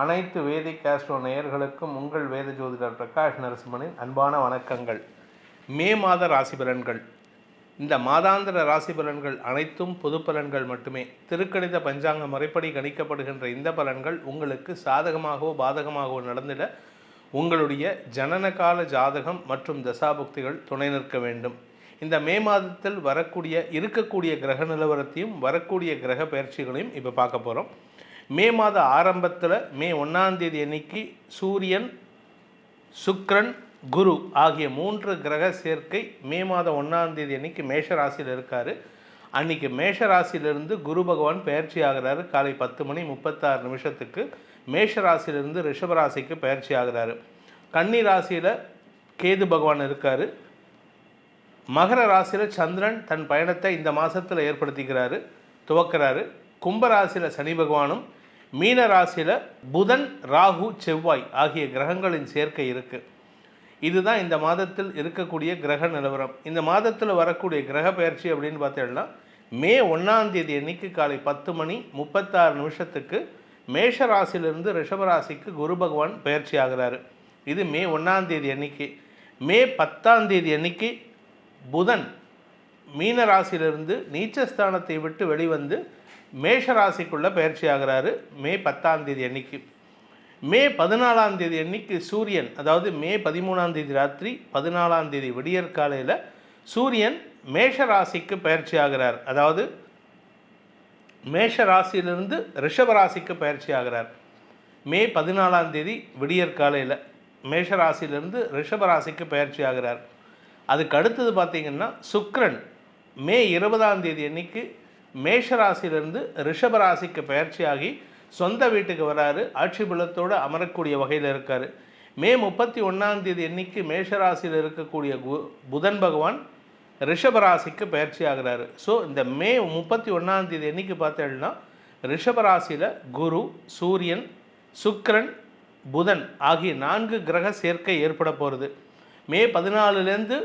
அனைத்து வேதிக் ஆஸ்ட்ரோ நேயர்களுக்கும் உங்கள் வேத ஜோதிடர் பிரகாஷ் நரசிம்மனின் அன்பான வணக்கங்கள். மே மாத ராசி பலன்கள் இந்த மாதாந்திர ராசி பலன்கள் அனைத்தும் பொது பலன்கள் மட்டுமே. திருக்கணித பஞ்சாங்க முறைப்படி கணிக்கப்படுகின்ற இந்த பலன்கள் உங்களுக்கு சாதகமாகவோ பாதகமாகவோ நடந்திட உங்களுடைய ஜனனகால ஜாதகம் மற்றும் தசாபுக்திகள் துணை நிற்க வேண்டும். இந்த மே மாதத்தில் வரக்கூடிய இருக்கக்கூடிய கிரக நிலவரத்தையும் வரக்கூடிய கிரக பயிற்சிகளையும் இப்போ பார்க்க போகிறோம் மே மாத ஆரம்பத்தில் மே ஒன்றாந்தேதி அன்னைக்கு சூரியன் சுக்ரன் குரு ஆகிய மூன்று கிரக சேர்க்கை மே மாதம் ஒன்றாந்தேதி அன்னைக்கு மேஷ ராசியில் இருக்கார். அன்னைக்கு மேஷ ராசியிலிருந்து குரு பகவான் பயிற்சி ஆகிறாரு. காலை பத்து மணி முப்பத்தாறு நிமிஷத்துக்கு மேஷ ராசியிலிருந்து ரிஷபராசிக்கு பயிற்சி ஆகிறாரு. கன்னி ராசியில் கேது பகவான் இருக்கார். மகர ராசியில் சந்திரன் தன் பயணத்தை இந்த மாதத்தில் ஏற்படுத்திக்கிறாரு துவக்கிறாரு. கும்பராசியில் சனி பகவானும் மீன ராசியில் புதன் ராகு செவ்வாய் ஆகிய கிரகங்களின் சேர்க்கை இருக்குது இதுதான் இந்த மாதத்தில் இருக்கக்கூடிய கிரக நிலவரம். இந்த மாதத்தில் வரக்கூடிய கிரக பயிற்சி அப்படின்னு பார்த்தோம்னா மே ஒன்றாம் தேதி அன்னைக்கு காலை பத்து மணி முப்பத்தாறு நிமிஷத்துக்கு மேஷ ராசியிலிருந்து ரிஷபராசிக்கு குரு பகவான் பயிற்சி ஆகிறாரு. இது மே ஒன்றாம் தேதி அன்னைக்கு. மே பத்தாம் தேதி அன்னைக்கு புதன் மீன ராசியிலிருந்து நீச்சஸ்தானத்தை விட்டு வெளிவந்து மேஷராசிக்குள்ளே பயிற்சி ஆகிறாரு மே பத்தாம் தேதி அன்னைக்கு. மே பதினாலாம் தேதி அன்னைக்கு சூரியன் அதாவது மே பதிமூணாம் தேதி ராத்திரி பதினாலாம் தேதி விடியற் காலையில் சூரியன் மேஷ ராசிக்கு பயிற்சி ஆகிறார் அதாவது மேஷ ராசியிலிருந்து ரிஷப ராசிக்கு பயிற்சி ஆகிறார் மே பதினாலாம் தேதி விடியற் காலையில் மேஷ ராசியிலிருந்து ரிஷப ராசிக்கு பயிற்சி ஆகிறார் அதுக்கு அடுத்தது பார்த்திங்கன்னா சுக்ரன். மே இருபதாம் தேதி அன்னைக்கு மேஷராசியிலிருந்து ரிஷபராசிக்கு பயிற்சியாகி சொந்த வீட்டுக்கு வராரு. ஆட்சி பலத்தோடு அமரக்கூடிய வகையில் இருக்கார். மே முப்பத்தி ஒன்றாம் தேதி அன்னைக்கு மேஷராசியில் இருக்கக்கூடிய கு புதன் பகவான் ரிஷபராசிக்கு பயிற்சி ஆகிறாரு ஸோ இந்த மே முப்பத்தி ஒன்றாம் தேதி அன்னைக்கு பார்த்தேன்னா ரிஷபராசியில் குரு சூரியன் சுக்கரன் புதன் ஆகிய நான்கு கிரக சேர்க்கை ஏற்பட போகிறது மே பதினாலுலேருந்து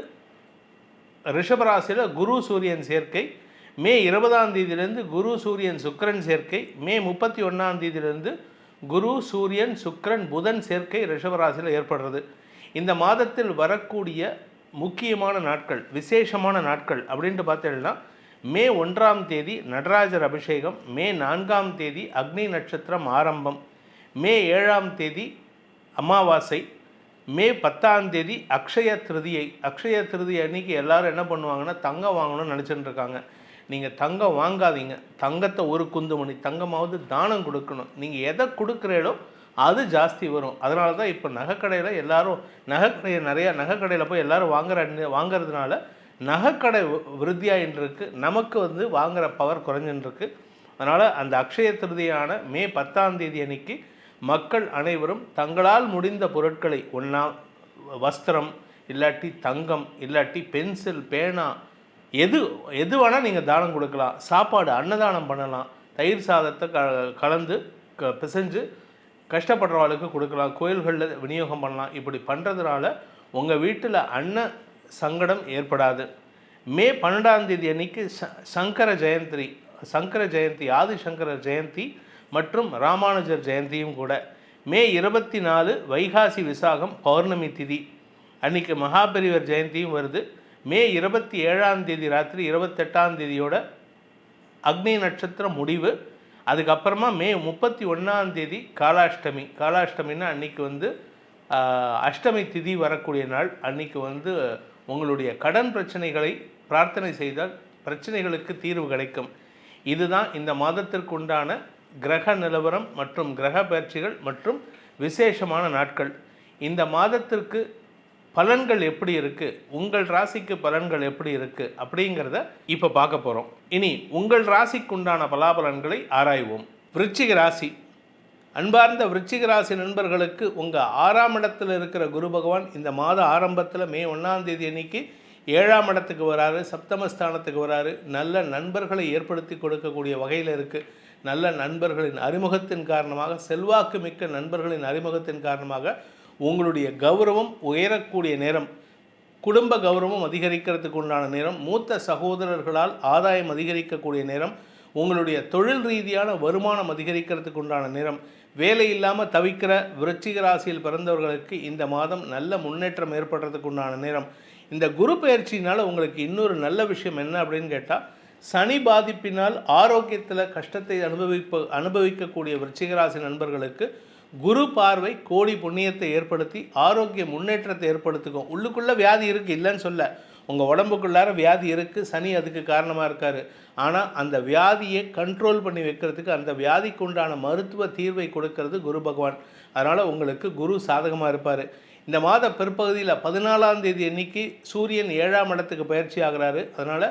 ரிஷபராசியில் குரு சூரியன் சேர்க்கை மே இருபதாம் தேதியிலிருந்து குரு சூரியன் சுக்கரன் சேர்க்கை. மே முப்பத்தி ஒன்றாம் தேதியிலிருந்து குரு சூரியன் சுக்கரன் புதன் சேர்க்கை ரிஷபராசியில் ஏற்படுறது. இந்த மாதத்தில் வரக்கூடிய முக்கியமான நாட்கள் விசேஷமான நாட்கள் அப்படின்ட்டு பார்த்தீங்கன்னா மே ஒன்றாம் தேதி நடராஜர் அபிஷேகம் மே நான்காம் தேதி அக்னி நட்சத்திரம் ஆரம்பம் மே ஏழாம் தேதி அமாவாசை மே பத்தாம் தேதி அக்ஷய திருதியை. அக்ஷய திருதி அன்னைக்கு எல்லாரும் என்ன பண்ணுவாங்கன்னா தங்கம் வாங்கணும்னு நினச்சிட்டு இருக்காங்க. நீங்கள் தங்கம் வாங்காதீங்க. தங்கத்தை ஒரு குந்து மணி தங்கமாவது தானம் கொடுக்கணும். நீங்கள் எதை கொடுக்குறீங்களோ அது ஜாஸ்தி வரும். அதனால தான் இப்போ நகைக்கடையில் எல்லோரும் நகைக்கடை நிறையா நகைக்கடையில் போய் எல்லோரும் வாங்குற வாங்குறதுனால நகைக்கடை விருத்தியாயின்றிருக்கு. நமக்கு வந்து வாங்குகிற பவர் குறைஞ்சின்றிருக்கு. அதனால் அந்த அக்ஷய திருதியான மே பத்தாம் தேதி அன்னைக்கு மக்கள் அனைவரும் தங்களால் முடிந்த பொருட்களை ஒன்றா வஸ்திரம் இல்லாட்டி தங்கம் இல்லாட்டி பென்சில் பேனா எது எது வேணால் நீங்கள் தானம் கொடுக்கலாம். சாப்பாடு அன்னதானம் பண்ணலாம். தயிர் சாதத்தை க கலந்து க பிசைஞ்சு கஷ்டப்படுறவர்களுக்கு கொடுக்கலாம். கோயில்களில் விநியோகம் பண்ணலாம். இப்படி பண்ணுறதுனால உங்கள் வீட்டில் அன்ன சங்கடம் ஏற்படாது. மே பன்னெண்டாம் தேதி அன்னைக்கு ச சங்கர ஜெயந்தி சங்கர ஜெயந்தி ஆதிசங்கர ஜெயந்தி மற்றும் ராமானுஜர் ஜெயந்தியும் கூட. மே இருபத்தி நாலு வைகாசி விசாகம் பௌர்ணமி திதி. அன்றைக்கி மகாபெரிவர் ஜெயந்தியும் வருது. மே இருபத்தி ஏழாம் தேதி ராத்திரி இருபத்தெட்டாம் தேதியோட அக்னி நட்சத்திரம் முடிவு. அதுக்கப்புறமா மே முப்பத்தி ஒன்றாம் தேதி காலாஷ்டமி. காலாஷ்டமின்னா அன்றைக்கி வந்து அஷ்டமி திதி வரக்கூடிய நாள். அன்றைக்கி வந்து உங்களுடைய கடன் பிரச்சனைகளை பிரார்த்தனை செய்தால் பிரச்சனைகளுக்கு தீர்வு கிடைக்கும். இதுதான் இந்த மாதத்திற்கு உண்டான கிரக நிலவரம் மற்றும் கிரக பயிற்சிகள் மற்றும் விசேஷமான நாட்கள். இந்த மாதத்திற்கு பலன்கள் எப்படி இருக்குது உங்கள் ராசிக்கு பலன்கள் எப்படி இருக்குது அப்படிங்கிறத இப்போ பார்க்க போகிறோம் இனி உங்கள் ராசிக்குண்டான பலாபலன்களை ஆராய்வோம். விருச்சிக ராசி. அன்பார்ந்த விருச்சிக ராசி நண்பர்களுக்கு உங்கள் ஆறாம் இடத்தில் இருக்கிற குரு பகவான் இந்த மாத ஆரம்பத்தில் மே ஒன்றாம் தேதி அன்னைக்கு ஏழாம் இடத்துக்கு வராரு சப்தமஸ்தானத்துக்கு வராரு. நல்ல நண்பர்களை ஏற்படுத்தி கொடுக்கக்கூடிய வகையில் இருக்குது நல்ல நண்பர்களின் அறிமுகத்தின் காரணமாக செல்வாக்கு மிக்க நண்பர்களின் அறிமுகத்தின் காரணமாக உங்களுடைய கௌரவம் உயரக்கூடிய நேரம் குடும்ப கௌரவம் அதிகரிக்கிறதுக்கு உண்டான நேரம் மூத்த சகோதரர்களால் ஆதாயம் அதிகரிக்கக்கூடிய நேரம் உங்களுடைய தொழில் ரீதியான வருமானம் அதிகரிக்கிறதுக்கு உண்டான நேரம் வேலை இல்லாமல் தவிக்கிற விருச்சிக ராசியில் பிறந்தவர்களுக்கு இந்த மாதம் நல்ல முன்னேற்றம் ஏற்படுறதுக்கு உண்டான நேரம். இந்த குரு பயிற்சியினால் உங்களுக்கு இன்னொரு நல்ல விஷயம் என்ன அப்படின்னு கேட்டால் சனி பாதிப்பினால் ஆரோக்கியத்தில் கஷ்டத்தை அனுபவிப்ப அனுபவிக்கக்கூடிய விருச்சிகராசி நண்பர்களுக்கு குரு பார்வை கோடி புண்ணியத்தை ஏற்படுத்தி ஆரோக்கிய முன்னேற்றத்தை ஏற்படுத்திக்கும். உள்ளுக்குள்ளே வியாதி இருக்குது இல்லைன்னு சொல்ல. உங்கள் உடம்புக்குள்ளார வியாதி இருக்குது சனி அதுக்கு காரணமாக இருக்கார். ஆனால் அந்த வியாதியை கண்ட்ரோல் பண்ணி வைக்கிறதுக்கு அந்த வியாதிக்கு உண்டான மருத்துவ தீர்வை கொடுக்கறது குரு பகவான். அதனால் உங்களுக்கு குரு சாதகமாக இருப்பார். இந்த மாத பிற்பகுதியில் பதினாலாம் தேதி அன்னைக்கு சூரியன் ஏழாம் இடத்துக்கு பயிற்சி ஆகிறாரு. அதனால்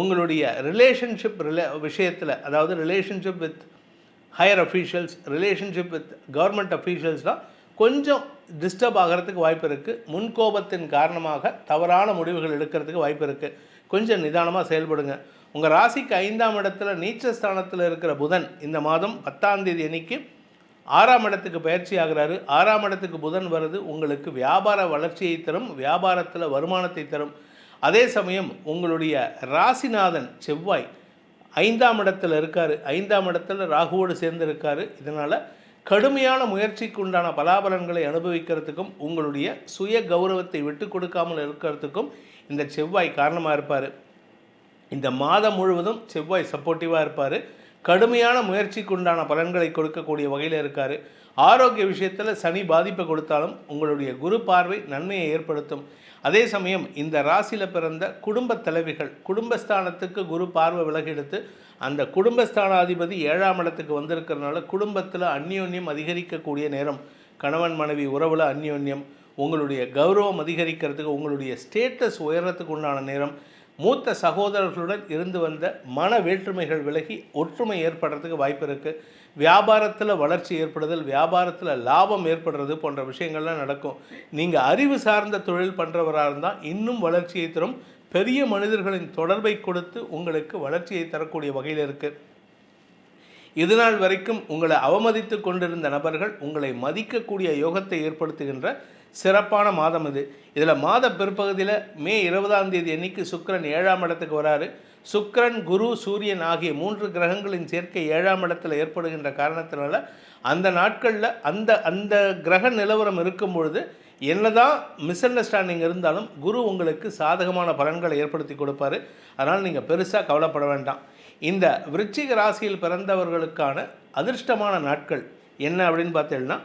உங்களுடைய ரிலேஷன்ஷிப் ரிலே விஷயத்தில் அதாவது relationship with higher officials relationship with government அஃபீஷியல்ஸ்லாம் கொஞ்சம் டிஸ்டர்ப் ஆகிறதுக்கு வாய்ப்பு இருக்குது முன்கோபத்தின் காரணமாக தவறான முடிவுகள் எடுக்கிறதுக்கு வாய்ப்பு இருக்குது கொஞ்சம் நிதானமாக செயல்படுங்க. உங்கள் ராசிக்கு ஐந்தாம் இடத்துல நீச்சஸ்தானத்தில் இருக்கிற புதன் இந்த மாதம் பத்தாம் தேதி அன்னைக்கு ஆறாம் இடத்துக்கு பயிற்சி ஆகிறாரு. ஆறாம் இடத்துக்கு புதன் வருது உங்களுக்கு வியாபார வளர்ச்சியை தரும் வியாபாரத்தில் வருமானத்தை தரும். அதே சமயம் உங்களுடைய ராசிநாதன் செவ்வாய் ஐந்தாம் இடத்துல இருக்கார். ஐந்தாம் இடத்துல ராகுவோடு சேர்ந்து இருக்கார் இதனால் கடுமையான முயற்சிக்கு உண்டான பலாபலன்களை அனுபவிக்கிறதுக்கும் உங்களுடைய சுய கௌரவத்தை விட்டு கொடுக்காமல் இருக்கிறதுக்கும் இந்த செவ்வாய் காரணமாக இருப்பார். இந்த மாதம் முழுவதும் செவ்வாய் சப்போர்ட்டிவாக இருப்பார். கடுமையான முயற்சிக்கு உண்டான பலன்களை கொடுக்கக்கூடிய வகையில் இருக்கார். ஆரோக்கிய விஷயத்தில் சனி பாதிப்பை கொடுத்தாலும் உங்களுடைய குரு பார்வை நன்மையை ஏற்படுத்தும். அதே சமயம் இந்த ராசியில் பிறந்த குடும்ப தலைவிகள் குடும்பஸ்தானத்துக்கு குரு பார்வை விலகெடுத்து அந்த குடும்பஸ்தானாதிபதி ஏழாம் இடத்துக்கு வந்திருக்கிறதுனால குடும்பத்தில் அந்யோன்யம் அதிகரிக்கக்கூடிய நேரம். கணவன் மனைவி உறவில் அந்யோன்யம் உங்களுடைய கௌரவம் அதிகரிக்கிறதுக்கு உங்களுடைய ஸ்டேட்டஸ் உயரத்துக்கு உண்டான நேரம். மூத்த சகோதரர்களுடன் இருந்து வந்த மன வேற்றுமைகள் விலகி ஒற்றுமை ஏற்படுறதுக்கு வாய்ப்பு இருக்குது வியாபாரத்தில் வளர்ச்சி ஏற்படுதல் வியாபாரத்தில் லாபம் ஏற்படுறது போன்ற விஷயங்கள்லாம் நடக்கும். நீங்கள் அறிவு சார்ந்த தொழில் பண்ணுறவராக இருந்தால் இன்னும் வளர்ச்சியை தரும். பெரிய மனிதர்களின் தொடர்பை கொடுத்து உங்களுக்கு வளர்ச்சியை தரக்கூடிய வகையில் இருக்குது இதுநாள் வரைக்கும் உங்களை அவமதித்து கொண்டிருந்த நபர்கள் உங்களை மதிக்கக்கூடிய யோகத்தை ஏற்படுத்துகின்ற சிறப்பான மாதம் இது. இதில் மாத பிற்பகுதியில் மே இருபதாம் தேதி அன்னைக்கு சுக்கரன் ஏழாம் இடத்துக்கு வராரு. சுக்ரன் குரு சூரியன் ஆகிய மூன்று கிரகங்களின் சேர்க்கை ஏழாம் இடத்தில் ஏற்படுகின்ற காரணத்தினால அந்த நாட்களில் அந்த அந்த கிரக நிலவரம் இருக்கும் பொழுது என்னதான் மிஸ் அண்டர்ஸ்டாண்டிங் இருந்தாலும் குரு உங்களுக்கு சாதகமான பலன்களை ஏற்படுத்தி கொடுப்பாரு. அதனால் நீங்கள் பெருசாக கவலைப்பட வேண்டாம். இந்த விருச்சிக ராசியில் பிறந்தவர்களுக்கான அதிர்ஷ்டமான நாட்கள் என்ன அப்படின்னு பார்த்தீங்கன்னா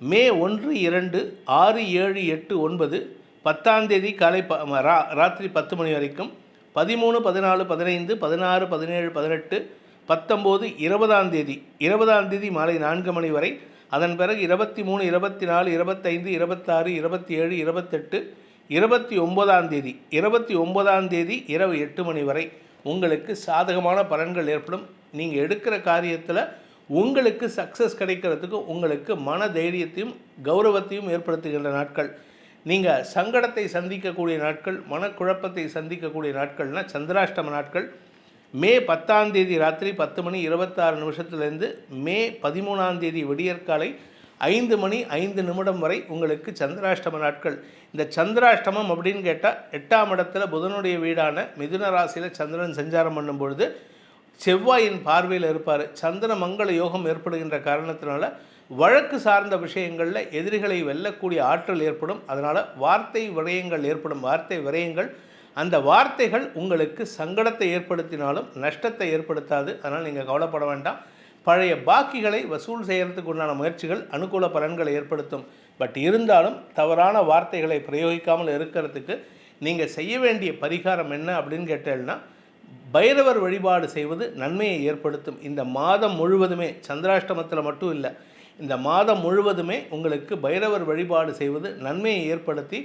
மே ஒன்று இரண்டு ஆறு ஏழு எட்டு ஒன்பது பத்தாம் தேதி காலை ப ரா ராத்திரி பத்து மணி வரைக்கும் பதிமூணு பதினாலு பதினைந்து பதினாறு பதினேழு பதினெட்டு பத்தொம்போது இருபதாம் தேதி. இருபதாம் தேதி மாலை நான்கு மணி வரை. அதன் பிறகு இருபத்தி மூணு இருபத்தி நாலு இருபத்தைந்து இருபத்தாறு இருபத்தி ஏழு இருபத்தெட்டு இருபத்தி ஒன்பதாம் தேதி. இருபத்தி ஒன்பதாம் தேதி இரவு எட்டு மணி வரை உங்களுக்கு சாதகமான பலன்கள் ஏற்படும். நீங்கள் எடுக்கிற காரியத்தில் உங்களுக்கு சக்ஸஸ் கிடைக்கிறதுக்கு உங்களுக்கு மன தைரியத்தையும் கௌரவத்தையும் ஏற்படுத்துகின்ற நாட்கள். நீங்கள் சங்கடத்தை சந்திக்கக்கூடிய நாட்கள் மனக்குழப்பத்தை சந்திக்கக்கூடிய நாட்கள்னால் சந்திராஷ்டம நாட்கள். மே பத்தாம் தேதி ராத்திரி பத்து மணி இருபத்தாறு நிமிஷத்துலேருந்து மே பதிமூணாம் தேதி விடியற்காலை ஐந்து மணி ஐந்து நிமிடம் வரை உங்களுக்கு சந்திராஷ்டம நாட்கள். இந்த சந்திராஷ்டமம் அப்படின்னு கேட்டால் எட்டாம் இடத்துல புதனுடைய வீடான மிதுன ராசியில் சந்திரன் சஞ்சாரம் பண்ணும் பொழுது செவ்வாயின் பார்வையில் இருப்பார். சந்திர மங்கள யோகம் ஏற்படுகின்ற காரணத்தினால வழக்கு சார்ந்த விஷயங்களில் எதிரிகளை வெல்லக்கூடிய ஆற்றல் ஏற்படும். அதனால் வார்த்தை விரயங்கள் ஏற்படும். வார்த்தை விரயங்கள் அந்த வார்த்தைகள் உங்களுக்கு சங்கடத்தை ஏற்படுத்தினாலும் நஷ்டத்தை ஏற்படுத்தாது. அதனால் நீங்கள் கவலைப்பட வேண்டாம். பழைய பாக்கிகளை வசூல் செய்கிறதுக்கு உண்டான முயற்சிகள் அனுகூல பலன்களை ஏற்படுத்தும். பட் இருந்தாலும் தவறான வார்த்தைகளை பிரயோகிக்காமல் இருக்கிறதுக்கு நீங்கள் செய்ய வேண்டிய பரிகாரம் என்ன அப்படின்னு கேட்டேன்னா பைரவர் வழிபாடு செய்வது நன்மையை ஏற்படுத்தும். இந்த மாதம் முழுவதுமே சந்திராஷ்டமத்தில் மட்டும் இல்லை இந்த மாதம் முழுவதுமே உங்களுக்கு பைரவர் வழிபாடு செய்வது நன்மையை ஏற்படுத்தி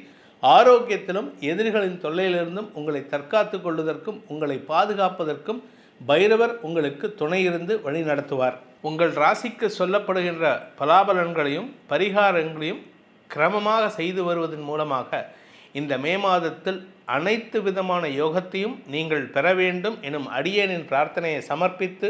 ஆரோக்கியத்திலும் எதிரிகளின் தொல்லையிலிருந்தும் உங்களை தற்காத்து கொள்வதற்கும் உங்களை பாதுகாப்பதற்கும் பைரவர் உங்களுக்கு துணையிருந்து வழி நடத்துவார். உங்கள் ராசிக்கு சொல்லப்படுகின்ற பலாபலன்களையும் பரிகாரங்களையும் கிரமமாக செய்து வருவதன் மூலமாக இந்த மே மாதத்தில் அனைத்து விதமான யோகத்தையும் நீங்கள் பெற வேண்டும் எனும் அடியேனின் பிரார்த்தனையை சமர்ப்பித்து